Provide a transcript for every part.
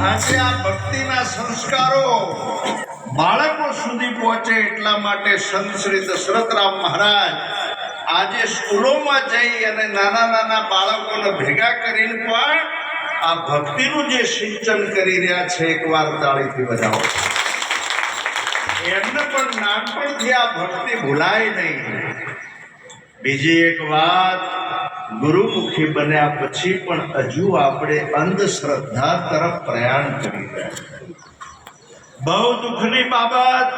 આજે આ ભક્તિના સંસ્કારો બાળકો સુધી પહોંચે એટલા માટે સંત શ્રી દશરથરામ મહારાજ આજે સ્કૂલોમાં જઈ અને નાના નાના બાળકોને ભેગા કરીને પણ આ ભક્તિનું જે સિંચન કરી રહ્યા છે એકવાર તાળીથી બજાવો એમને પણ નાનપણથી આ ભક્તિ ભૂલાય નહીં. બીજી એક વાત ગુરુમુખી બન્યા પછી પણ હજુ આપણે અંધશ્રદ્ધા તરફ પ્રયાણ કરી રહ્યા બહુ દુઃખની બાબત.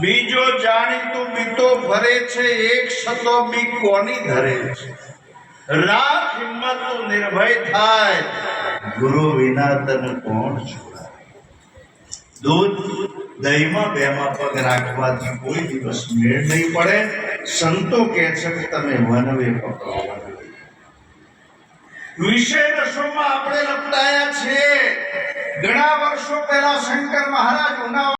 બીજો જાણીતું બીતો ભરે છે, એક સતો બી કોની ધરે છે? રાખ હિંમત નિર્ભય થાય. ગુરુ વિના તને કોણ છોડાય દૂધ દહીંમાં બેમાં પગ રાખવાથી કોઈ દિવસ મેળ નહીં પડે. સંતો કહે છે કે તમે વનવે પકડો. વિષય રસોમાં આપણે લપટાયા છે ઘણા વર્ષો પહેલા શંકર મહારાજ ઉના